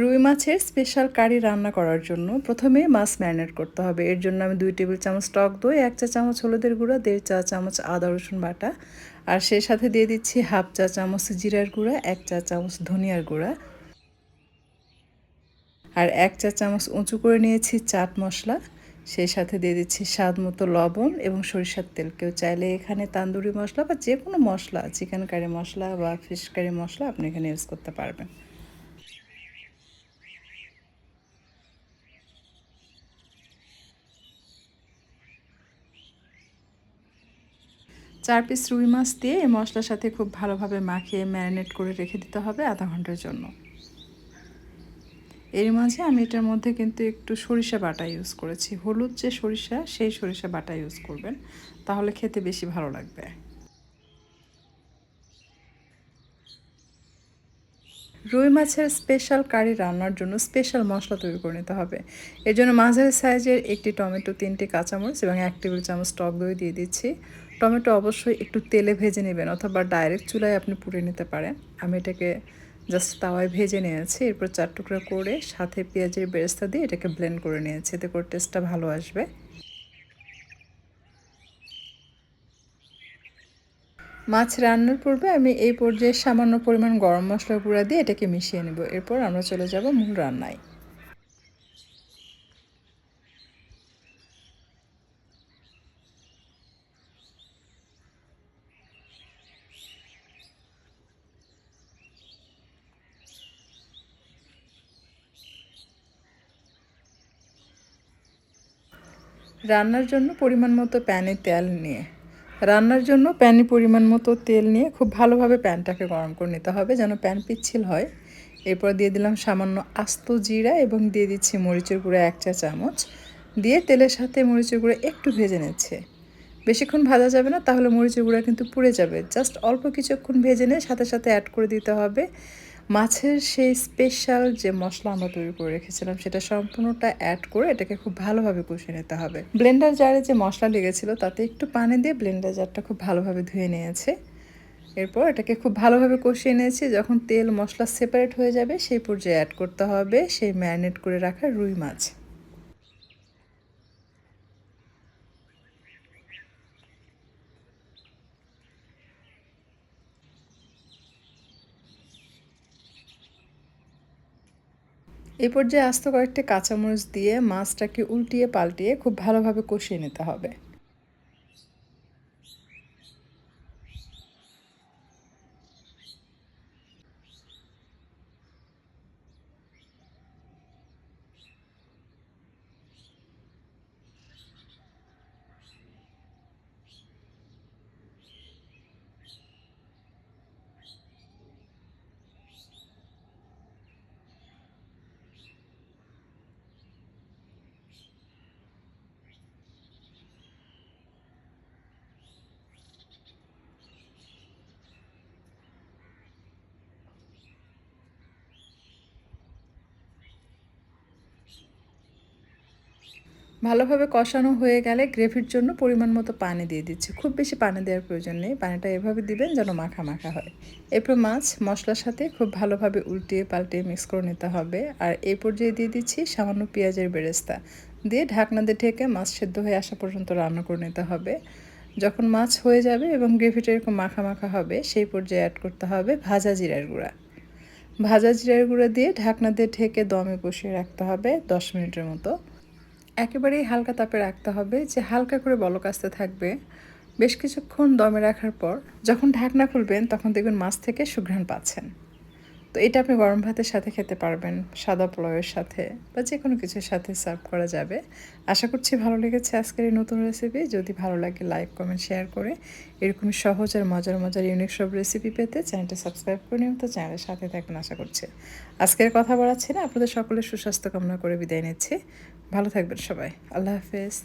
রুই মাছের স্পেশাল কারি রান্না করার জন্য প্রথমে মাছ ম্যারিনেট করতে হবে। এর জন্য আমি দুই টেবিল চামচ টক দই, এক চা চামচ হলুদের গুঁড়া, দেড় চা চামচ আদা, রসুন বাটা। আর সে সাথে দিয়ে দিচ্ছি হাফ চা চামচ জিরার গুঁড়া, এক চা চামচ ধনিয়ার গুঁড়া। আর এক চা চামচ উঁচু করে নিয়েছি চাট মশলা। সেই সাথে দিয়ে দিচ্ছি স্বাদ মতো লবণ এবং সরিষার তেল। কেউ চাইলে এখানে তান্দুরি মশলা বা যে কোনো মশলা, চিকেন কারি মশলা বা ফিশ কারি মশলা আপনি এখানে ইউজ করতে পারবেন। চার পিস রুই মাছ দিয়ে এই মশলার সাথে খুব ভালোভাবে মাখিয়ে ম্যারিনেট করে রেখে দিতে হবে আধা ঘণ্টার জন্য। এর মাঝে আমি এটার মধ্যে কিন্তু একটু সরিষা বাটা ইউজ করেছি। হলুদ যে সরিষা, সেই সরিষা বাটা ইউজ করবেন। তাহলে খেতে বেশি ভালো লাগবে। রুই মাছের স্পেশাল কারি রান্নার জন্য স্পেশাল মশলা তৈরি করে নিতে হবে। এর জন্য মাঝারি সাইজের একটি টমেটো, তিনটি কাঁচামরিচ এবং এক টেবিল চামচ টক দই দিয়ে দিচ্ছি। টমেটো অবশ্যই একটু তেলে ভেজে নেবেন অথবা ডাইরেক্ট চুলায় আপনি পুড়ে নিতে পারেন। আমি এটাকে জাস্ট তাওয়ায় ভেজে নিয়েছি, এরপর চার টুকরা করে সাথে পেঁয়াজের বেরেস্তা দিয়ে এটাকে ব্লেন্ড করে নিয়েছি। এতে করে টেস্টটা ভালো আসবে। মাছ রান্নার পূর্বে আমি এই পর্যায়ে সামান্য পরিমাণ গরম মশলা গুঁড়া দিয়ে এটাকে মিশিয়ে নেব। এরপর আমরা চলে যাব মূল রান্নায়। রান্নার জন্য পরিমাণ মতো প্যানে তেল নিয়ে রান্নার জন্য প্যানে পরিমাণ মতো তেল নিয়ে খুব ভালোভাবে প্যানটাকে গরম করে নিতে হবে যেন প্যান পিচ্ছিল হয়। এরপর দিয়ে দিলাম সামান্য আস্ত জিরা এবং দিয়ে দিচ্ছি মরিচের গুঁড়ো এক চা চামচ। দিয়ে তেলের সাথে মরিচের গুঁড়ো একটু ভেজে নিচ্ছে। বেশিক্ষণ ভাজা যাবে না, তাহলে মরিচের গুঁড়া কিন্তু পুড়ে যাবে। জাস্ট অল্প কিছুক্ষণ ভেজে নিয়ে সাথে সাথে অ্যাড করে দিতে হবে। মাছের সেই স্পেশাল যে মশলা আমরা তৈরি করে রেখেছিলাম, সেটা সম্পূর্ণটা অ্যাড করে এটাকে খুব ভালোভাবে কষিয়ে নিতে হবে। ব্লেন্ডার জারে যে মশলা লেগেছিল, তাতে একটু পানি দিয়ে ব্লেন্ডার জারটা খুব ভালোভাবে ধুয়ে নিয়েছে। এরপর এটাকে খুব ভালোভাবে কষিয়ে নিয়েছি, যখন তেল মশলা সেপারেট হয়ে যাবে, সেই পর্যায়ে অ্যাড করতে হবে সেই ম্যারিনেট করে রাখা রুই মাছ। এই পর্যায়ে আস্ত কয়েকটি কাঁচামরিচ দিয়ে মাছটাকে উল্টিয়ে পাল্টিয়ে খুব ভালোভাবে কষিয়ে নিতে হবে। ভালোভাবে কষানো হয়ে গেলে গ্রেভির জন্য পরিমাণ মতো পানি দিয়ে দিচ্ছি। খুব বেশি পানি দেওয়ার প্রয়োজন নেই। পানিটা এভাবে দিবেন যেন মাখা মাখা হয়। এরপর মাছ মশলার সাথে খুব ভালোভাবে উল্টিয়ে পাল্টিয়ে মিক্স করে নিতে হবে। আর এই পর্যায়ে দিয়ে দিচ্ছি সামান্য পেঁয়াজের বেরেস্তা। দিয়ে ঢাকনা দিয়ে ঢেকে মাছ সেদ্ধ হয়ে আসা পর্যন্ত রান্না করে নিতে হবে। যখন মাছ হয়ে যাবে এবং গ্রেভিটা এরকম মাখা মাখা হবে, সেই পর্যায়ে অ্যাড করতে হবে ভাজা জিরার গুঁড়া। ভাজা জিরার গুঁড়া দিয়ে ঢাকনা দিয়ে ঢেকে দমে বসিয়ে রাখতে হবে দশ মিনিটের মতো। একেবারেই হালকা তাপে রাখতে হবে যে হালকা করে বলক আসতে থাকবে। বেশ কিছুক্ষণ দমে রাখার পর যখন ঢাকনা খুলবেন তখন দেখবেন মাছ থেকে সুঘ্রাণ পাচ্ছেন। তো এটা আপনি গরম ভাতের সাথে খেতে পারবেন, সাদা পোলাওয়ের সাথে বা যে কোনো কিছুর সাথে সার্ভ করা যাবে। আশা করছি ভালো লেগেছে আজকের এই নতুন রেসিপি যদি ভালো লাগে লাইক কমেন্ট শেয়ার করে এরকম সহজ আর মজার মজার ইউনিক সব রেসিপি পেতে চ্যানেলটা সাবস্ক্রাইব করে নিন। তো চ্যানেলের সাথে থাকবেন আশা করছি। আজকের কথা বলাচ্ছি না আপনাদের সকলের সুস্বাস্থ্য কামনা করে বিদায় নিচ্ছি। ভালো থাকবেন সবাই। আল্লাহ হাফেজ।